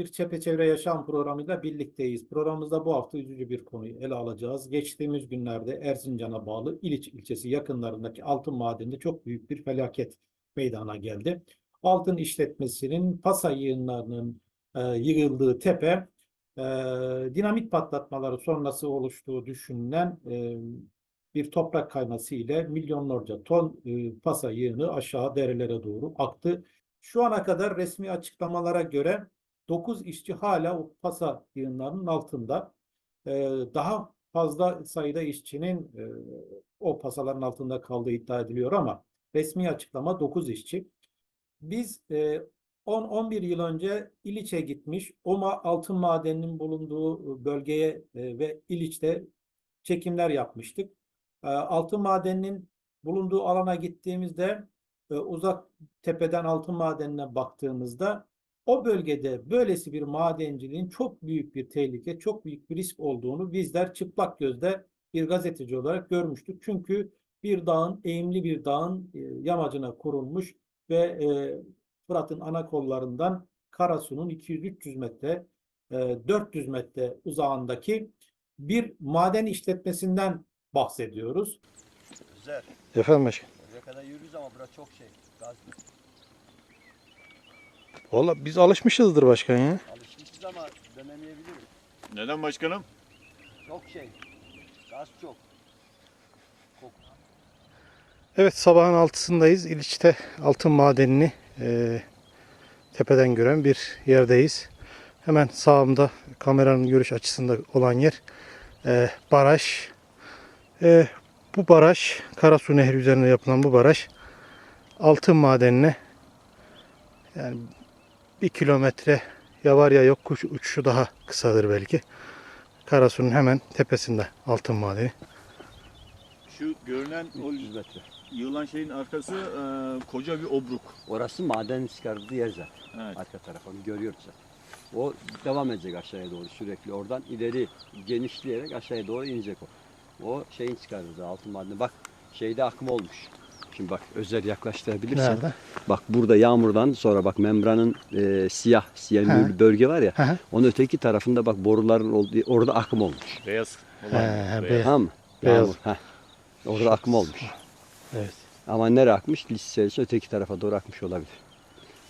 bir Çepeçevre Yaşam programıyla birlikteyiz. Programımızda bu hafta üzücü bir konuyu ele alacağız. Geçtiğimiz günlerde Erzincan'a bağlı İliç ilçesi yakınlarındaki altın madeninde çok büyük bir felaket meydana geldi. Altın işletmesinin pasa yığınlarının e, yığıldığı tepe e, dinamit patlatmaları sonrası oluştuğu düşünülen e, bir toprak kayması ile milyonlarca ton e, pasa yığını aşağı derelere doğru aktı. Şu ana kadar resmi açıklamalara göre 9 işçi hala o pasa yığınlarının altında. Ee, daha fazla sayıda işçinin e, o pasaların altında kaldığı iddia ediliyor ama resmi açıklama 9 işçi. Biz e, 10-11 yıl önce İliç'e gitmiş, Oma altın madeninin bulunduğu bölgeye e, ve İliç'te çekimler yapmıştık. E, altın madeninin bulunduğu alana gittiğimizde e, uzak tepeden altın madenine baktığımızda o bölgede böylesi bir madenciliğin çok büyük bir tehlike, çok büyük bir risk olduğunu bizler çıplak gözle bir gazeteci olarak görmüştük. Çünkü bir dağın, eğimli bir dağın e, yamacına kurulmuş ve e, Fırat'ın ana kollarından Karasu'nun 200-300 metre, e, 400 metre uzağındaki bir maden işletmesinden bahsediyoruz. Güzel. Efendim başkan. Oraya kadar yürürüz ama burası çok şey. Gaz Valla biz alışmışızdır başkan ya. alışmışız ama dönemeyebiliriz. Neden başkanım? Çok şey. Gaz çok. Koku. Evet sabahın altısındayız. İliç'te altın madenini e, tepeden gören bir yerdeyiz. Hemen sağımda kameranın görüş açısında olan yer e, baraj. E, bu baraj Karasu Nehri üzerinde yapılan bu baraj altın madenine yani bir kilometre ya var ya yok kuş uçuşu daha kısadır belki. Karasu'nun hemen tepesinde altın madeni. Şu görünen o 300 metre. yığılan şeyin arkası e, koca bir obruk. Orası maden çıkardığı yer zaten. Evet. Arka taraf onu görüyoruz zaten. O devam edecek aşağıya doğru sürekli. Oradan ileri genişleyerek aşağıya doğru inecek o. O şeyin çıkardığı altın madeni. Bak şeyde akım olmuş. Şimdi bak özel yaklaştırabilirsen. Nerede? Bak burada yağmurdan sonra bak membranın e, siyah siyanürlü He. bölge var ya. Hı. Onun öteki tarafında bak boruların olduğu orada akım olmuş. Beyaz He, he, beyaz. beyaz. Tamam mı? Beyaz. Yağmur. Heh. Orada akım olmuş. Evet. Ama nereye akmış? Lisesi öteki tarafa doğru akmış olabilir.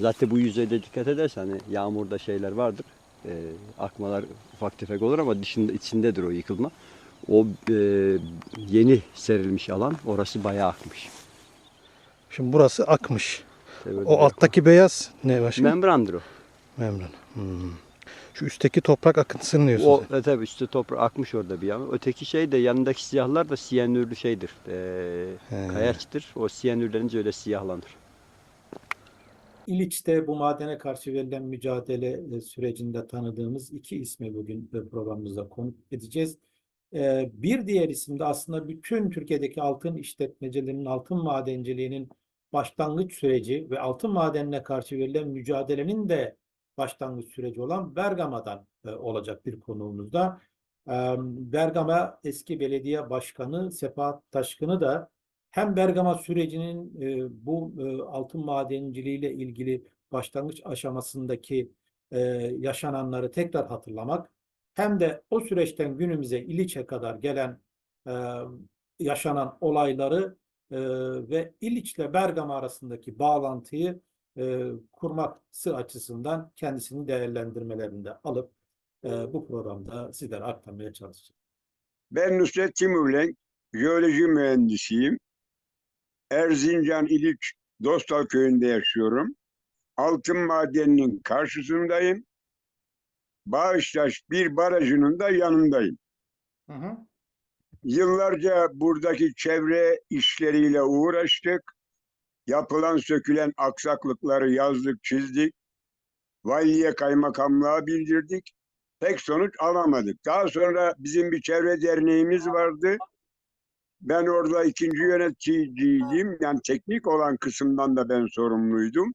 Zaten bu yüzeyde dikkat edersen hani yağmurda şeyler vardır. E, akmalar ufak tefek olur ama dışında içindedir o yıkılma. O e, yeni serilmiş alan orası bayağı akmış. Şimdi burası akmış. Tabii böyle O alttaki beyaz ne başkan? membrandır o. Membran. Hmm. Şu üstteki toprak akıntısını diyorsun O e, tabii üstü toprak akmış orada bir yana. Öteki şey de yanındaki siyahlar da siyanürlü şeydir. E, kayaçtır. O siyanürlenince öyle siyahlanır. İliç'te bu madene karşı verilen mücadele e, sürecinde tanıdığımız iki ismi bugün e, programımızda konuk edeceğiz. E, Bir diğer isim de aslında bütün Türkiye'deki altın işletmecilerinin, altın madenciliğinin başlangıç süreci ve altın madenine karşı verilen mücadelenin de başlangıç süreci olan Bergama'dan e, olacak bir konuğumuz da. E, Bergama eski belediye başkanı Sefahat Taşkın'ı da hem Bergama sürecinin e, bu e, altın madenciliğiyle ilgili başlangıç aşamasındaki e, yaşananları tekrar hatırlamak hem de o süreçten günümüze İliç'e kadar gelen e, yaşanan olayları e, ve İliç'le Bergama arasındaki bağlantıyı e, kurması açısından kendisinin değerlendirmelerinde alıp e, bu programda sizlere aktarmaya çalışacağım. Ben Nusret Timurlenk, jeoloji mühendisiyim. Erzincan İliç Dostal köyünde yaşıyorum. Altın madeninin karşısındayım. Bağıştaş bir barajının da yanındayım. Hı hı. Yıllarca buradaki çevre işleriyle uğraştık. Yapılan sökülen aksaklıkları yazdık, çizdik. Valiye kaymakamlığa bildirdik. Pek sonuç alamadık. Daha sonra bizim bir çevre derneğimiz vardı. Ben orada ikinci yöneticiydim. Yani teknik olan kısımdan da ben sorumluydum.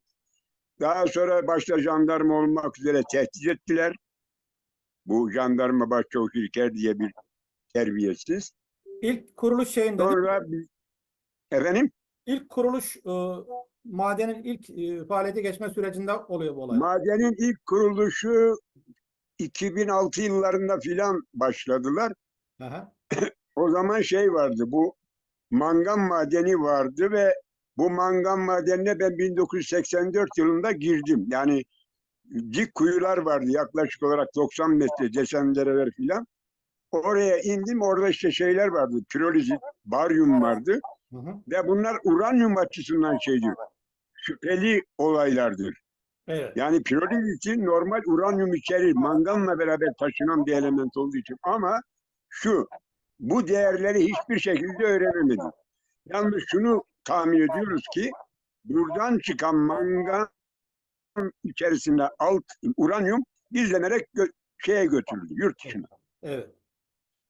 Daha sonra başta jandarma olmak üzere tehdit ettiler. Bu jandarma başçavuş İlker diye bir terbiyesiz. İlk kuruluş şeyinde? Sonra biz- efendim İlk kuruluş e, madenin ilk e, faaliyete geçme sürecinde oluyor bu olay. Madenin ilk kuruluşu 2006 yıllarında filan başladılar. Aha. O zaman şey vardı bu mangan madeni vardı ve bu mangan madenine ben 1984 yılında girdim. Yani dik kuyular vardı yaklaşık olarak 90 metre desendereler filan. Oraya indim orada işte şeyler vardı. Pirolizit, baryum vardı. Hı hı. Ve bunlar uranyum açısından şeydir. Şüpheli olaylardır. Evet. Yani pirolizitin normal uranyum içerir. Manganla beraber taşınan bir element olduğu için. Ama şu, bu değerleri hiçbir şekilde öğrenemedik. Yalnız şunu tahmin ediyoruz ki buradan çıkan mangan içerisinde alt uranyum gizlenerek gö- şeye götürüldü yurt dışına. Evet.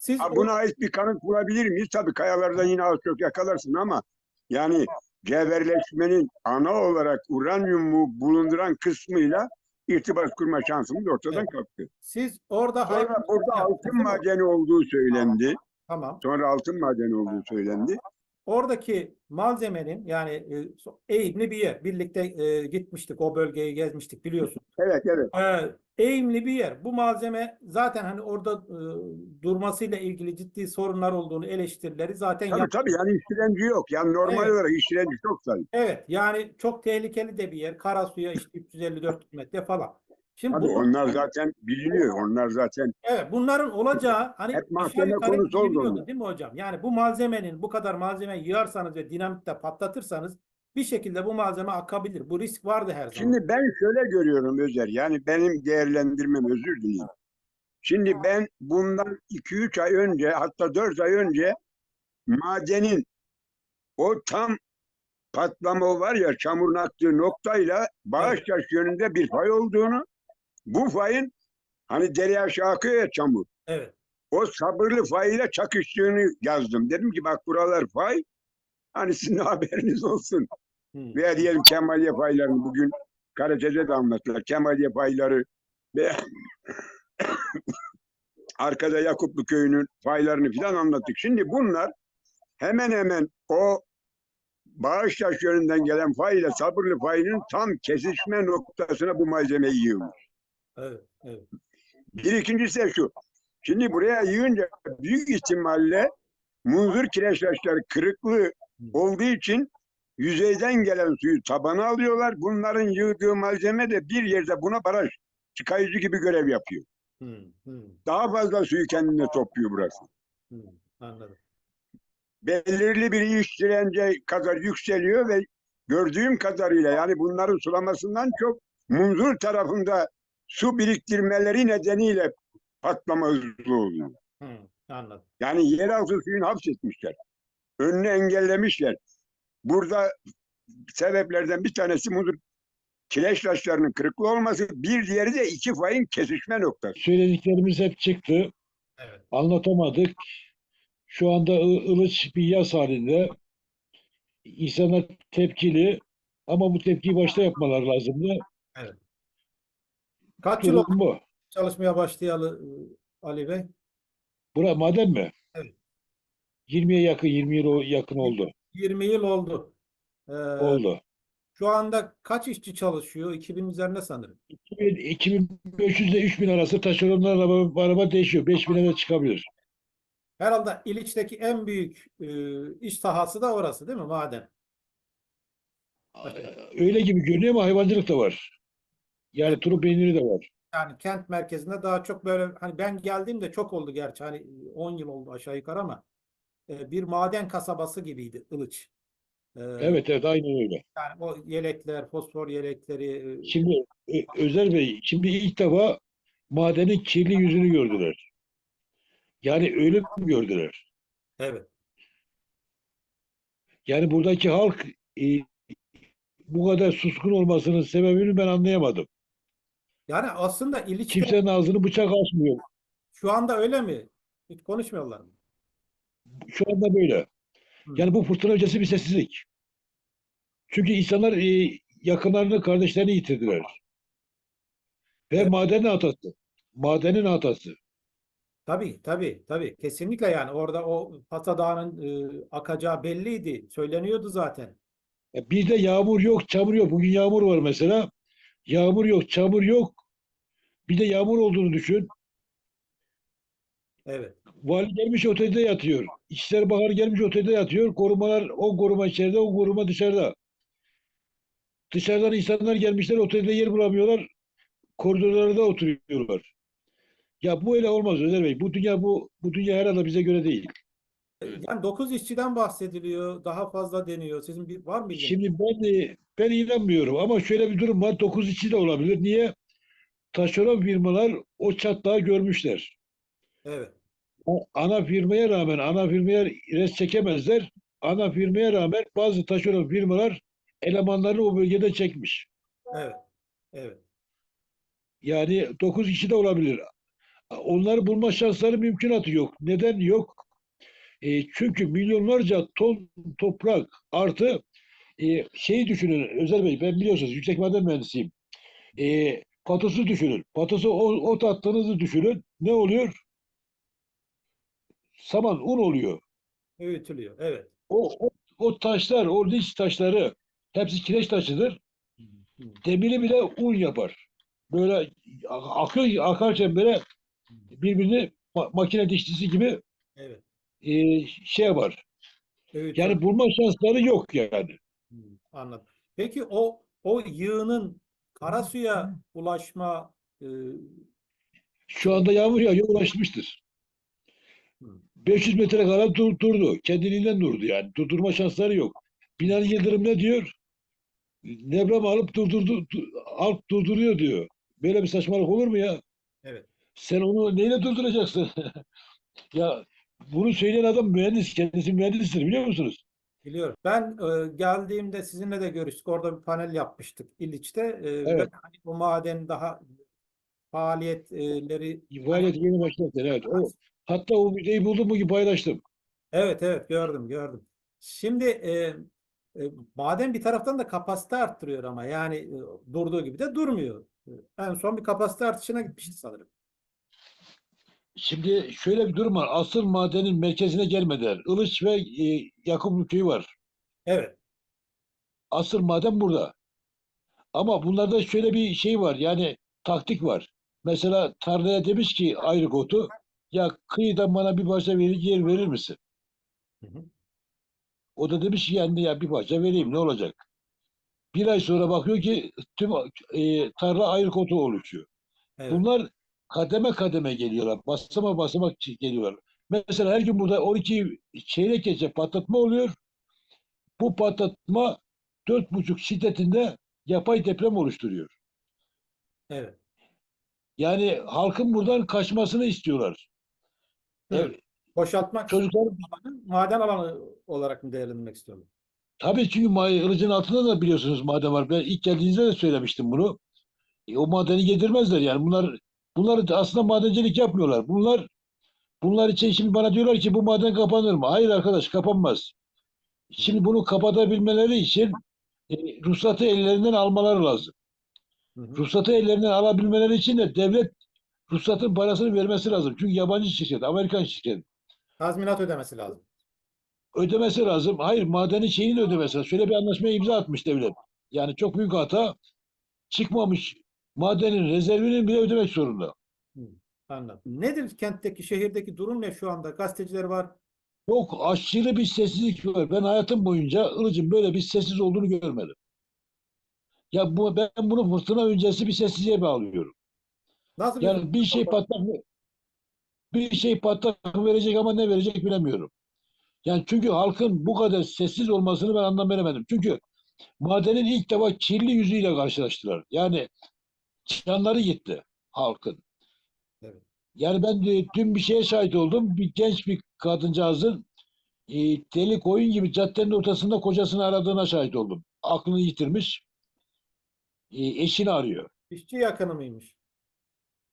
Siz Ha, o- buna ait bir kanıt bulabilir miyiz? Tabii kayalardan yine az çok yakalarsın ama yani cevherleşmenin ana olarak uranyumu bulunduran kısmıyla irtibat kurma şansımız ortadan Evet. kalktı. siz orada Sonra hayvan burada altın madeni olduğu söylendi. Tamam. Sonra altın madeni olduğu söylendi. Oradaki malzemenin yani e, eğimli bir yer. Birlikte e, gitmiştik o bölgeyi gezmiştik biliyorsun. Evet evet. Ee, eğimli bir yer. Bu malzeme zaten hani orada e, durmasıyla ilgili ciddi sorunlar olduğunu eleştirileri zaten Tabii yap- tabii yani iştirenci yok. Yani normal Evet. olarak iştirenci çok tabii. Evet yani çok tehlikeli de bir yer. Karasu'ya işte 354 metre falan. Şimdi Tabii bu, onlar zaten biliniyor. Onlar zaten evet bunların olacağı hani Hep aşağı mahkeme yukarı konusu oldu biliyordu onlar. değil mi hocam? Yani bu malzemenin bu kadar malzeme yığarsanız ve dinamitle patlatırsanız bir şekilde bu malzeme akabilir. Bu risk vardı her zaman. Şimdi ben şöyle görüyorum Özer. Yani benim değerlendirmem özür dileyim. Şimdi ben bundan 2-3 ay önce hatta 4 ay önce madenin o tam patlama var ya çamurun aktığı noktayla Bağıştaş yönünde bir fay olduğunu bu fayın hani dere aşağı akıyor ya çamur. Evet. O sabırlı fay ile çakıştığını yazdım. Dedim ki bak buralar fay. Hani sizin haberiniz olsun. Hı. Veya diyelim Kemaliye paylarını bugün Karatepe'de de anlattılar. Kemaliye payları ve arkada Yakuplu köyünün paylarını filan anlattık. Şimdi bunlar hemen hemen o Bağıştaş yönünden gelen fay ile Sabırlı fayının tam kesişme noktasına bu malzemeyi yığmış. Evet. Evet. Bir ikincisi de şu. Şimdi buraya yığınca büyük ihtimalle munzur kireçtaşları kırıklığı olduğu için yüzeyden gelen suyu tabana alıyorlar. Bunların yığdığı malzeme de bir yerde buna baraj çıkayıcı gibi görev yapıyor. Hı. Hı. Daha fazla suyu kendine topluyor burası. Hı. Anladım. Belirli bir iş dirence kadar yükseliyor ve gördüğüm kadarıyla yani bunların sulamasından çok munzur tarafında su biriktirmeleri nedeniyle patlama hızlı oluyor. Hı. Anladım. Yani yeraltı suyunu hapsetmişler. Önünü engellemişler. Burada sebeplerden bir tanesi mudur? Kireç taşlarının kırıklı olması, bir diğeri de iki fayın kesişme noktası. Söylediklerimiz hep çıktı. Evet. Anlatamadık. Şu anda ı- ılıç bir yaz halinde. İnsanlar tepkili ama bu tepkiyi başta yapmalar lazımdı. Kaç yıl bu. çalışmaya başlayalı e, Ali Bey? Bura maden mi? Evet. 20'ye yakın, 20 yıl yakın oldu. 20 yıl oldu. Ee, Oldu. Şu anda kaç işçi çalışıyor? 2000 üzerinde sanırım. 2000 2500 ile 3000 arası taşeronlar araba, araba değişiyor. 5000'e de çıkabilir. Herhalde İliç'teki en büyük e, iş sahası da orası değil mi? Maden. Öyle gibi görünüyor ama hayvancılık da var. Yani turu peyniri de var. Yani kent merkezinde daha çok böyle hani ben geldiğimde çok oldu gerçi hani 10 yıl oldu aşağı yukarı ama e, bir maden kasabası gibiydi Ilıç. Ee, Evet evet aynen öyle. Yani o yelekler, fosfor yelekleri e, Şimdi Özer Bey, şimdi ilk defa madenin kirli yüzünü gördüler. Yani ölüm gördüler. evet. Yani buradaki halk e, bu kadar suskun olmasının sebebini ben anlayamadım. Yani aslında İliç'te Kimsenin ağzını bıçak açmıyor. şu anda öyle mi? Hiç konuşmuyorlar mı? Şu anda böyle. Yani bu fırtına öncesi bir sessizlik. Çünkü insanlar e, yakınlarını, kardeşlerini yitirdiler. Ve Evet. madenin hatası. Madenin hatası. Tabii tabii tabii kesinlikle yani orada o Pata Dağı'nın e, akacağı belliydi. Söyleniyordu zaten. E, Bizde yağmur yok, çamur yok. Bugün yağmur var mesela. Yağmur yok, çamur yok. Bir de yağmur olduğunu düşün. Evet. Vali gelmiş otelde yatıyor. İçişleri Bakanı gelmiş otelde yatıyor. Korumalar, o koruma içeride, o koruma dışarıda. Dışarıdan insanlar gelmişler, otelde yer bulamıyorlar. Koridorlarda oturuyorlar. Ya bu öyle olmaz Özer Bey. Bu dünya bu bu dünya herhalde bize göre değil. Yani 9 işçiden bahsediliyor. Daha fazla deniyor. Sizin bir var mı bilginiz? Şimdi ben ben inanmıyorum ama şöyle bir durum var. 9 işçi de olabilir. Niye? Taşeron firmalar o çatlağı görmüşler. Evet. Ana firmaya rağmen ana firmaya res çekemezler. Ana firmaya rağmen bazı taşeron firmalar elemanlarını o bölgede çekmiş. Evet. Evet. Yani 9 kişi de olabilir. Onları bulma şansları mümkünatı yok. Neden yok? E, çünkü milyonlarca ton toprak artı e, şeyi düşünün Özer Bey ben biliyorsunuz yüksek maden mühendisiyim. E, patosu düşünün. Patosu o, ot attığınızı düşünün. Ne oluyor? Saman, un oluyor. Öğütülüyor. Evet. O, o, o taşlar, o liş taşları hepsi kireç taşıdır. Demiri bile un yapar. Böyle akıyor, akarken böyle birbirini ma- makine dişlisi gibi Evet. e, şey yapar. Öğütülüyor. Yani bulma şansları yok yani. Hı, Anladım. Peki o o yığının Karasu'ya ulaşma e, Şu anda yağmur yağıyor ulaşmıştır. Hı. 500 metre kadar dur, durdu. Kendiliğinden durdu yani. Durdurma şansları yok. Binali Yıldırım ne diyor? Deprem alıp durdurdu, du- alıp durduruyor diyor. Böyle bir saçmalık olur mu ya? evet. Sen onu neyle durduracaksın? ya bunu söyleyen adam mühendis. Kendisi mühendistir biliyor musunuz? Biliyorum. Ben e, geldiğimde sizinle de görüştük. Orada bir panel yapmıştık İliç'te. E, ve Evet. hani bu maden daha faaliyetleri Faaliyet yeni başladı. Evet. O, hatta o videoyu buldum bugün paylaştım. Evet evet gördüm gördüm. Şimdi e, e, maden bir taraftan da kapasite arttırıyor ama yani e, durduğu gibi de durmuyor. E, En son bir kapasite artışına gitmişti sanırım. Şimdi şöyle bir durum var. Asıl madenin merkezine gelmediler. Ilıç ve e, Yakuplu köyü var. Evet. Asıl maden burada. Ama bunlarda şöyle bir şey var. Yani taktik var. Mesela tarlaya demiş ki ayrık otu ya kıyıdan bana bir parça verir, yer verir misin? Hı hı. O da demiş ki yani ya bir parça vereyim ne olacak? Bir ay sonra bakıyor ki tüm e, tarla ayrık otu oluşuyor. Evet. Bunlar kademe kademe geliyorlar. Basama basamak geliyorlar. Mesela her gün burada 12 çeyrek gece patlatma oluyor. Bu patlatma 4,5 şiddetinde yapay deprem oluşturuyor. Evet. Yani halkın buradan kaçmasını istiyorlar. Evet, Boşaltmak çocuklar alanı maden alanı olarak mı değerlendirmek istiyorlar? tabii çünkü ılıcın altında da biliyorsunuz maden var. Ben ilk geldiğinizde de söylemiştim bunu. E, o madeni yedirmezler yani. Bunlar bunlar da aslında madencilik yapmıyorlar. Bunlar bunlar için şimdi bana diyorlar ki bu maden kapanır mı? Hayır arkadaş kapanmaz. Şimdi bunu kapatabilmeleri için e, ruhsatı ellerinden almaları lazım. Hı hı. Ruhsatı ellerinden alabilmeleri için de devlet ruhsatın parasını vermesi lazım. Çünkü yabancı şirket, Amerikan şirket. Tazminat ödemesi lazım. Ödemesi lazım. Hayır madenin şeyini de ödemesi lazım. Şöyle bir anlaşmaya imza atmış devlet. Yani çok büyük hata. Çıkmamış madenin rezervinin bile ödemek zorunda. Anladım. Nedir kentteki, şehirdeki durum ne şu anda? Gazeteciler var. Çok aşırı bir sessizlik var. Ben hayatım boyunca Ilıcın böyle bir sessiz olduğunu görmedim. Ya bu, ben bunu fırtına öncesi bir sessizliğe bağlıyorum. Nasıl bir Yani bir şey patlak bir şey patlak verecek ama ne verecek bilemiyorum. Yani çünkü halkın bu kadar sessiz olmasını ben anlam veremedim. Çünkü madenin ilk defa kirli yüzüyle karşılaştılar. Yani canları gitti halkın. Evet. Yani ben de dün bir şeye şahit oldum. Bir genç bir kadıncağızın e, deli koyun gibi caddenin ortasında kocasını aradığına şahit oldum. Aklını yitirmiş. E, eşini arıyor. işçi yakını mıymış?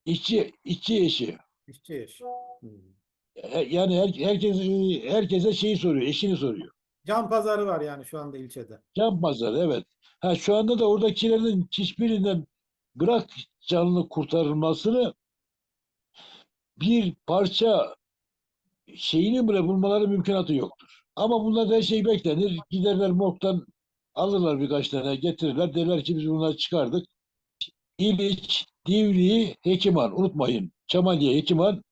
İşçi, işçi eşi. İşçi eş. Hı. E, Yani her, herkes, herkese şeyi soruyor, eşini soruyor. Can pazarı var yani şu anda ilçede. Can pazarı evet. Ha, şu anda da oradakilerin hiçbirinden bırak canını kurtarılmasını bir parça şeyini bile bulmaları mümkünatı yoktur. Ama bunlar her şey beklenir. Giderler morgdan Alırlar birkaç tane getirirler. Derler ki biz bunları çıkardık. İliç, Divriği, Hekiman. Unutmayın. Çamaliye, Hekiman.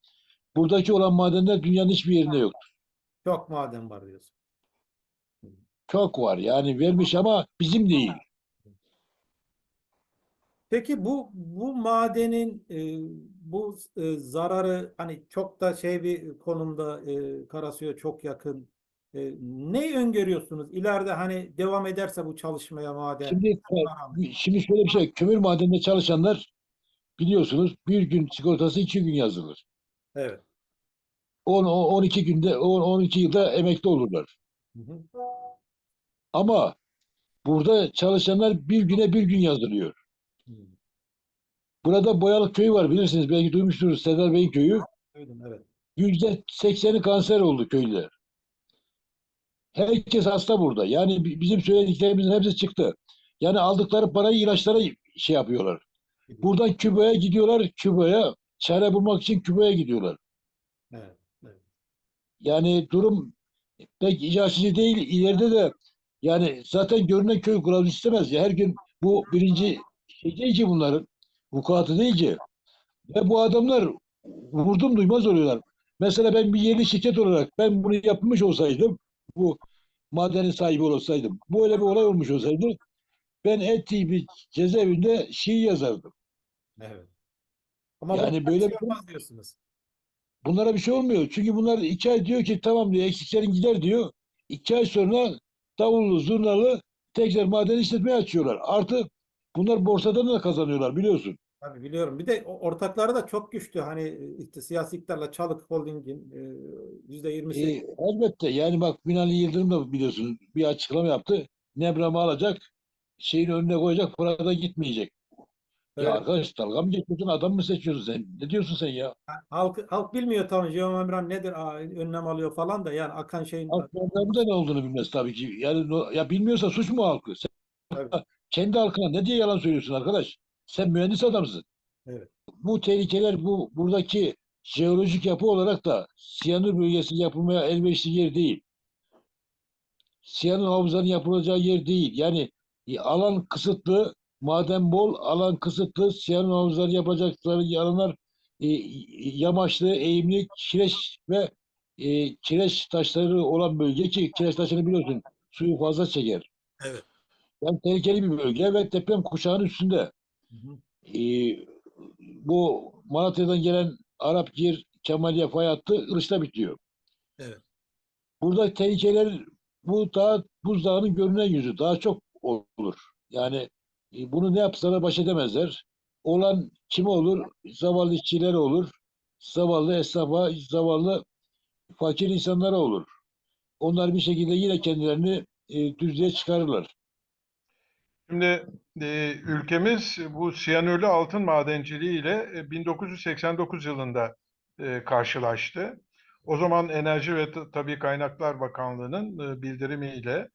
Buradaki olan madenler dünyanın hiçbir yerinde yok. Çok maden var diyorsun. Çok var. Yani vermiş ama bizim değil. Peki bu bu madenin e, bu e, zararı hani çok da şey bir konumda e, Karasu'ya çok yakın. E, ne öngörüyorsunuz? İleride hani devam ederse bu çalışmaya maden. Şimdi, şimdi şöyle bir şey. Kömür madeninde çalışanlar biliyorsunuz bir gün sigortası iki gün yazılır. Evet. 10, 12 günde 10, 12 yılda emekli olurlar. Hı hı. Ama burada çalışanlar bir güne bir gün yazılıyor. Hı. Burada Boyalık köyü var bilirsiniz. Belki duymuşsunuz Serdar Bey'in köyü. Duydum, evet. Yüzde sekseni kanser oldu köylüler. Herkes hasta burada. Yani bi- bizim söylediklerimizin hepsi çıktı. Yani aldıkları parayı ilaçlara şey yapıyorlar. Buradan Küba'ya gidiyorlar. Küba'ya çare bulmak için Küba'ya gidiyorlar. Evet. evet. Yani durum pek açıcı değil. İleride de yani zaten görünen köy kılavuz istemez ya. Her gün bu birinci şey değil ki bunların. Vukuatı değil ki. Ve bu adamlar vurdum duymaz oluyorlar. Mesela ben bir yerli şirket olarak ben bunu yapmış olsaydım bu madenin sahibi olsaydım böyle bir olay olmuş olsaydı ben Eti bir cezaevinde şiir yazardım. Evet. Ama Yani böyle şey bir- olmaz diyorsunuz. Bunlara bir şey olmuyor. Çünkü bunlar iki ay diyor ki tamam diyor eksiklerin gider diyor. İki ay sonra davullu zurnalı tekrar maden işletmeye açıyorlar. Artı bunlar borsadan da kazanıyorlar biliyorsun. Tabii biliyorum. Bir de o- ortakları da çok güçlü. Hani e, işte siyasi iktidarla Çalık Holding'in e, yüzde yirmi E, elbette yani bak Binali Yıldırım da biliyorsun bir açıklama yaptı. Nebram'ı alacak şeyin önüne koyacak burada gitmeyecek. Ya arkadaş dalga mı geçiyorsun adam mı seçiyorsun sen? Ne diyorsun sen ya? Halk, halk bilmiyor tabii jeomembran nedir, aa, önlem alıyor falan da yani akan şeyin Halk da ne olduğunu bilmez tabii ki. Yani no- ya bilmiyorsa suç mu halkı? Sen Tabii. kendi halkına ne diye yalan söylüyorsun arkadaş? Sen mühendis adamsın. Evet. Bu tehlikeler bu buradaki jeolojik yapı olarak da siyanür bölgesi yapılmaya elverişli yer değil. Siyanür havuzanın yapılacağı yer değil. Yani e, alan kısıtlı, maden bol, alan kısıtlı, siyanür havuzları yapacakları alanlar e, yamaçlı, eğimli, kireç ve e, kireç taşları olan bölge ki kireç taşını biliyorsun suyu fazla çeker. Evet. Yani tehlikeli bir bölge ve deprem kuşağının üstünde. Hı hı. Ee, bu Malatya'dan gelen Arap Gir Kemaliye fay hattı Ilıç'ta bitiyor. Evet. Burada tehlikeler bu dağ, buzdağının görünen yüzü daha çok olur. Yani e, bunu ne yapsalar baş edemezler. Olan kime olur? Zavallı işçilere olur. Zavallı esnafa, zavallı fakir insanlara olur. Onlar bir şekilde yine kendilerini e, düzlüğe çıkarırlar. Şimdi e, ülkemiz bu siyanürlü altın madenciliği ile e, 1989 yılında e, karşılaştı. O zaman Enerji ve Tabii Kaynaklar Bakanlığı'nın e, bildirimiyle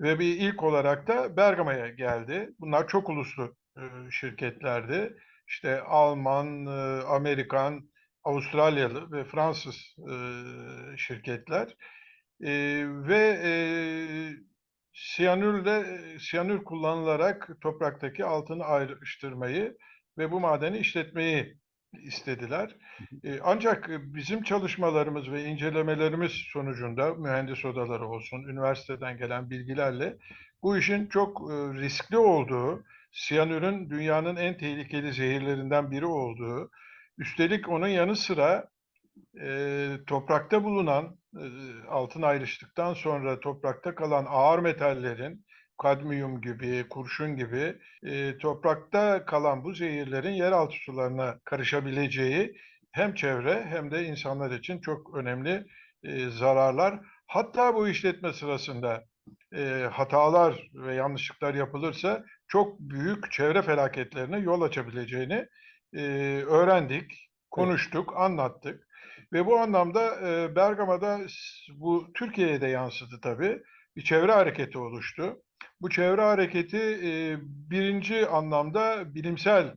ve bir ilk olarak da Bergama'ya geldi. Bunlar çok uluslu e, şirketlerdi. İşte Alman, e, Amerikan, Avustralyalı ve Fransız e, şirketler. Ve siyanürle siyanür kullanılarak topraktaki altını ayrıştırmayı ve bu madeni işletmeyi istediler. Ancak bizim çalışmalarımız ve incelemelerimiz sonucunda mühendis odaları olsun, üniversiteden gelen bilgilerle bu işin çok riskli olduğu, siyanürün dünyanın en tehlikeli zehirlerinden biri olduğu, üstelik onun yanı sıra e, toprakta bulunan e, altın ayrıştıktan sonra toprakta kalan ağır metallerin kadmiyum gibi, kurşun gibi e, toprakta kalan bu zehirlerin yeraltı sularına karışabileceği hem çevre hem de insanlar için çok önemli e, zararlar. Hatta bu işletme sırasında e, hatalar ve yanlışlıklar yapılırsa çok büyük çevre felaketlerine yol açabileceğini e, öğrendik, konuştuk, anlattık. Ve bu anlamda e, Bergama'da bu Türkiye'ye de yansıdı tabii. Bir çevre hareketi oluştu. Bu çevre hareketi e, birinci anlamda bilimsel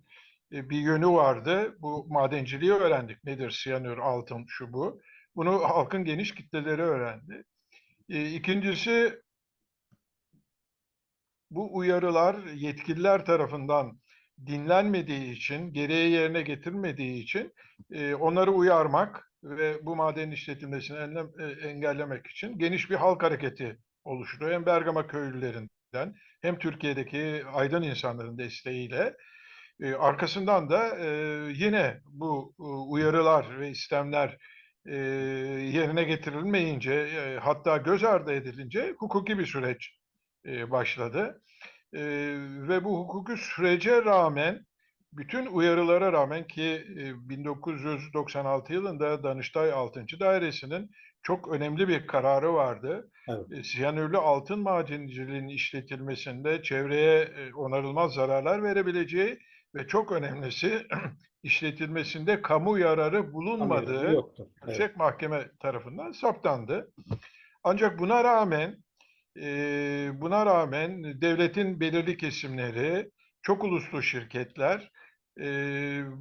e, bir yönü vardı. Bu madenciliği öğrendik. Nedir siyanür, altın, şu bu. Bunu halkın geniş kitleleri öğrendi. E, İkincisi bu uyarılar yetkililer tarafından dinlenmediği için, gereği yerine getirmediği için e, onları uyarmak ve bu madenin işletilmesini engellemek için geniş bir halk hareketi oluşturuyor. Hem Bergama köylülerinden hem Türkiye'deki aydın insanların desteğiyle e, arkasından da e, yine bu e, uyarılar ve istemler e, yerine getirilmeyince e, hatta göz ardı edilince hukuki bir süreç e, başladı. E, ve bu hukuki sürece rağmen bütün uyarılara rağmen ki e, 1996 yılında Danıştay 6. Dairesi'nin çok önemli bir kararı vardı. Evet. E, Siyanürlü altın madenciliğinin işletilmesinde çevreye e, onarılmaz zararlar verebileceği ve çok önemlisi işletilmesinde kamu yararı bulunmadığı Yoktur. Evet. Yüksek Mahkeme tarafından saptandı. Ancak buna rağmen e, buna rağmen devletin belirli kesimleri, çok uluslu şirketler e,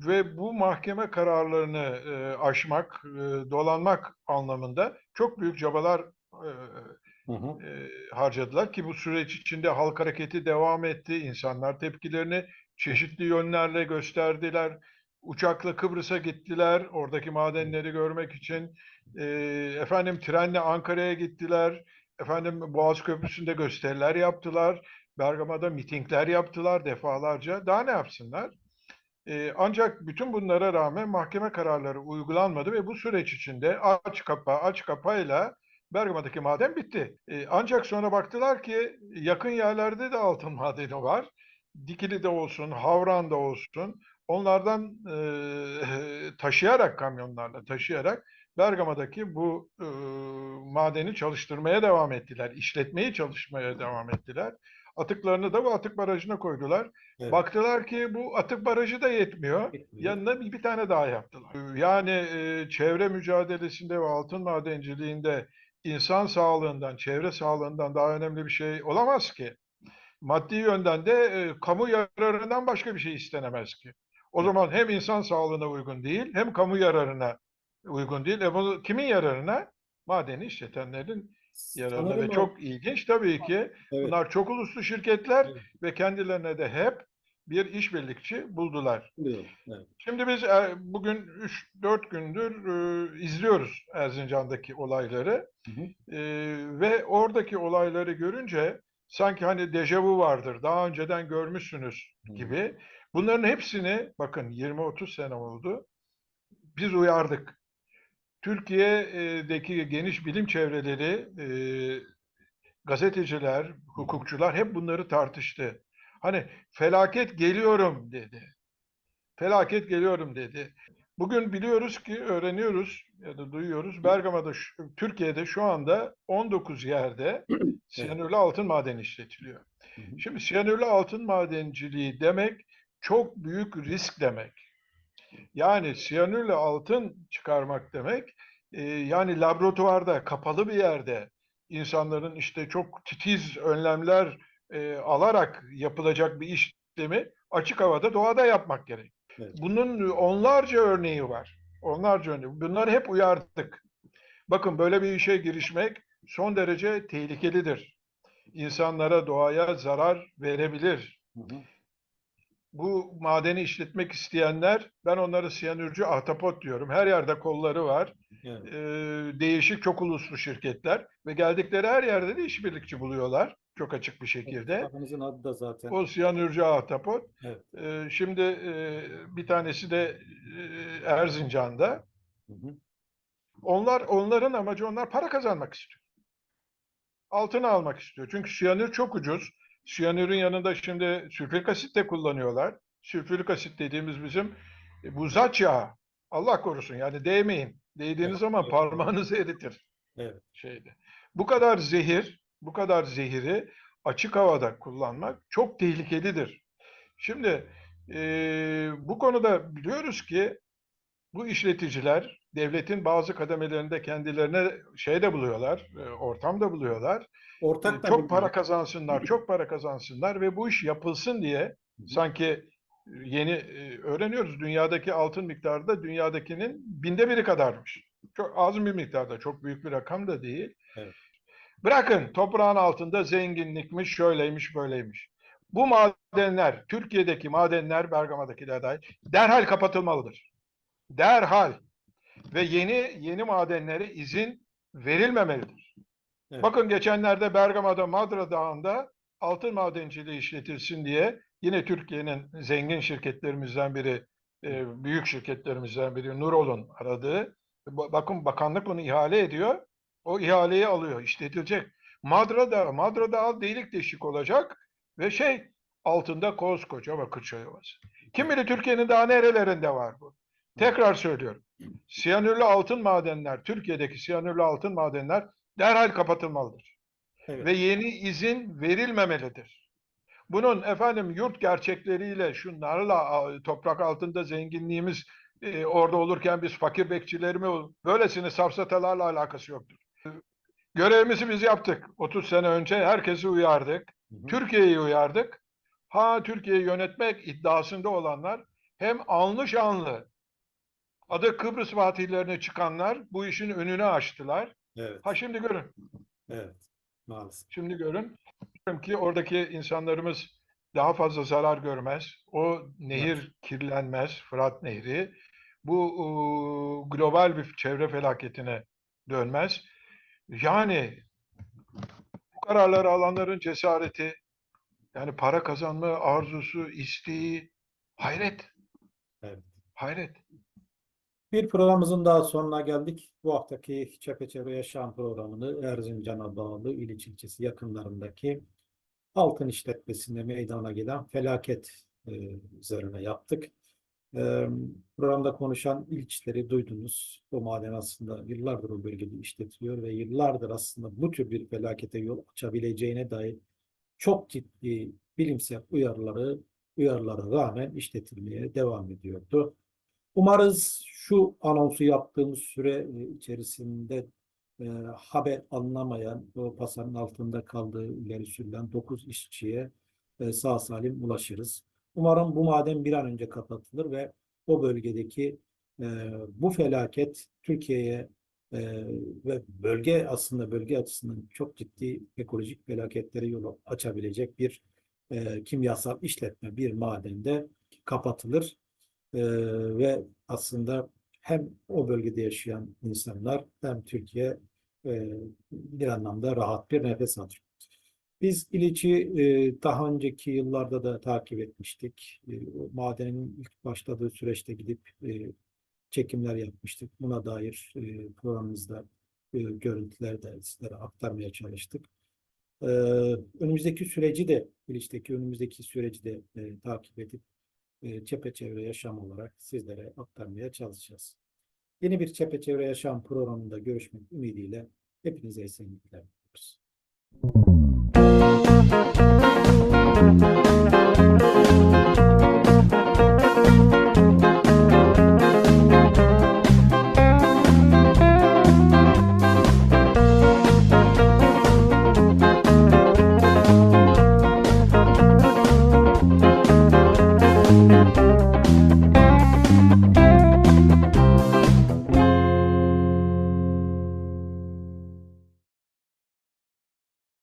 ve bu mahkeme kararlarını e, aşmak, e, dolanmak anlamında çok büyük çabalar e, Hı hı. e, harcadılar ki bu süreç içinde halk hareketi devam etti. İnsanlar tepkilerini çeşitli yönlerle gösterdiler. Uçakla Kıbrıs'a gittiler oradaki madenleri görmek için. E, efendim trenle Ankara'ya gittiler. Efendim Boğaz Köprüsü'nde gösteriler yaptılar. Bergama'da mitingler yaptılar defalarca. Daha ne yapsınlar? E, ancak bütün bunlara rağmen mahkeme kararları uygulanmadı ve bu süreç içinde aç kapa aç kapayla Bergama'daki maden bitti. E, ancak sonra baktılar ki yakın yerlerde de altın madeni var. Dikili'de olsun, Havran'da olsun. Onlardan e, taşıyarak kamyonlarla taşıyarak Bergama'daki bu e, madeni çalıştırmaya devam ettiler. İşletmeyi çalışmaya devam ettiler. Atıklarını da bu atık barajına koydular. Evet. Baktılar ki bu atık barajı da yetmiyor. Yetmiyor. Yanına bir, bir tane daha yaptılar. Yani e, çevre mücadelesinde ve altın madenciliğinde insan sağlığından, çevre sağlığından daha önemli bir şey olamaz ki. Maddi yönden de e, kamu yararından başka bir şey istenemez ki. O zaman hem insan sağlığına uygun değil, hem kamu yararına uygun değil. E bunu kimin yararına? Madeni işletenlerin Sanırım ve çok ilginç tabii ki. Evet. Bunlar çok uluslu şirketler Evet. ve kendilerine de hep bir işbirlikçi buldular. Evet. Şimdi biz e, bugün 3-4 gündür e, izliyoruz Erzincan'daki olayları Hı hı. E, ve oradaki olayları görünce sanki hani dejavu vardır, daha önceden görmüşsünüz gibi. Bunların hepsini bakın 20-30 sene oldu. Biz uyardık. Türkiye'deki geniş bilim çevreleri, e, gazeteciler, hukukçular hep bunları tartıştı. Hani felaket geliyorum dedi. Felaket geliyorum dedi. Bugün biliyoruz ki, öğreniyoruz ya da duyuyoruz. Bergama'da, Türkiye'de şu anda 19 yerde siyanürlü altın madeni işletiliyor. Şimdi siyanürlü altın madenciliği demek çok büyük risk demek. Yani siyanürle altın çıkarmak demek, e, yani laboratuvarda, kapalı bir yerde insanların işte çok titiz önlemler e, alarak yapılacak bir işlemi açık havada, doğada yapmak gerek. Evet. Bunun onlarca örneği var. Onlarca örneği. Bunları hep uyardık. Bakın böyle bir işe girişmek son derece tehlikelidir. İnsanlara, doğaya zarar verebilir Hı hı. Bu madeni işletmek isteyenler, ben onları siyanürcü ahtapot diyorum. Her yerde kolları var. Evet. Ee, değişik çok uluslu şirketler ve geldikleri her yerde de işbirlikçi buluyorlar. Çok açık bir şekilde. Kitabınızın adı da zaten. O siyanürcü ahtapot. Evet. Ee, şimdi e, bir tanesi de e, Erzincan'da. Hı hı. Onlar onların amacı onlar para kazanmak istiyor. Altını almak istiyor. Çünkü siyanür çok ucuz. Siyanürün yanında şimdi sülfürik asit de kullanıyorlar. Sülfürik asit dediğimiz bizim e, bu zat yağı. Allah korusun yani değmeyin. Değdiğiniz Evet, zaman parmağınızı eritir Evet. şeyde. Bu kadar zehir, bu kadar zehiri açık havada kullanmak çok tehlikelidir. Şimdi e, bu konuda biliyoruz ki bu işleticiler devletin bazı kademelerinde kendilerine şey de buluyorlar, e, ortam da buluyorlar. Ortak E, da çok para kazansınlar, çok para kazansınlar ve bu iş yapılsın diye sanki e, yeni öğreniyoruz dünyadaki altın miktarı da dünyadakinin binde biri kadarmış. Çok az bir miktarda, çok büyük bir rakam da değil. Evet. Bırakın toprağın altında zenginlikmiş, şöyleymiş, böyleymiş. Bu madenler, Türkiye'deki madenler, Bergama'daki de dahil, derhal kapatılmalıdır. Derhal. Ve yeni yeni madenlere izin verilmemelidir. Evet. Bakın geçenlerde Bergama'da Madra Dağı'nda altın madenciliği işletilsin diye yine Türkiye'nin zengin şirketlerimizden biri, e, büyük şirketlerimizden biri Nurol'un aradığı. Ba- Bakın bakanlık bunu ihale ediyor. O ihaleyi alıyor, işletilecek. Madra Dağı, Madra Dağı delik deşik olacak ve şey altında koskoca Bakırçay Ovası. Kim bilir Türkiye'nin daha nerelerinde var bu? Tekrar söylüyorum. Siyanürlü altın madenler, Türkiye'deki siyanürlü altın madenler derhal kapatılmalıdır. Evet. Ve yeni izin verilmemelidir. Bunun efendim yurt gerçekleriyle şunlarla toprak altında zenginliğimiz e, orada olurken biz fakir bekçileri mi böylesine safsatalarla alakası yoktur. Görevimizi biz yaptık. 30 sene önce herkesi uyardık. Türkiye'yi uyardık. Ha Türkiye'yi yönetmek iddiasında olanlar hem anlı şanlı adı Kıbrıs fatihlerine çıkanlar bu işin önünü açtılar. Evet. Ha şimdi görün. Evet. Maalesef. Şimdi görün. Diyorum ki oradaki insanlarımız daha fazla zarar görmez. O nehir kirlenmez. Fırat Nehri. Bu ıı, global bir çevre felaketine dönmez. Yani bu kararları alanların cesareti, yani para kazanma arzusu, isteği, hayret. Evet. Hayret. Bir programımızın daha sonuna geldik. Bu haftaki Çepeçevre Yaşam programını Erzincan'a bağlı İliç ilçesi yakınlarındaki altın işletmesinde meydana gelen felaket e, üzerine yaptık. E, programda konuşan ilçleri duydunuz. Bu maden aslında yıllardır o bölgede işletiliyor ve yıllardır aslında bu tür bir felakete yol açabileceğine dair çok ciddi bilimsel uyarıları uyarılara rağmen işletilmeye devam ediyordu. Umarız şu anonsu yaptığımız süre e, içerisinde e, haber anlamayan, o pasanın altında kaldığı ileri sürülen 9 işçiye e, sağ salim ulaşırız. Umarım bu maden bir an önce kapatılır ve o bölgedeki e, bu felaket Türkiye'ye e, ve bölge aslında bölge açısından çok ciddi ekolojik felaketlere yol açabilecek bir e, kimyasal işletme, bir madende kapatılır. Ve aslında hem o bölgede yaşayan insanlar hem Türkiye bir anlamda rahat bir nefes alır. Biz İliç'i daha önceki yıllarda da takip etmiştik. Madenin ilk başladığı süreçte gidip çekimler yapmıştık. Buna dair programımızda e, görüntüler de sizlere aktarmaya çalıştık. Önümüzdeki süreci de İliç'teki önümüzdeki süreci de takip edip e, çepeçevre yaşam olarak sizlere aktarmaya çalışacağız. Yeni bir çepeçevre yaşam programında görüşmek ümidiyle hepinize esenlikler diliyoruz.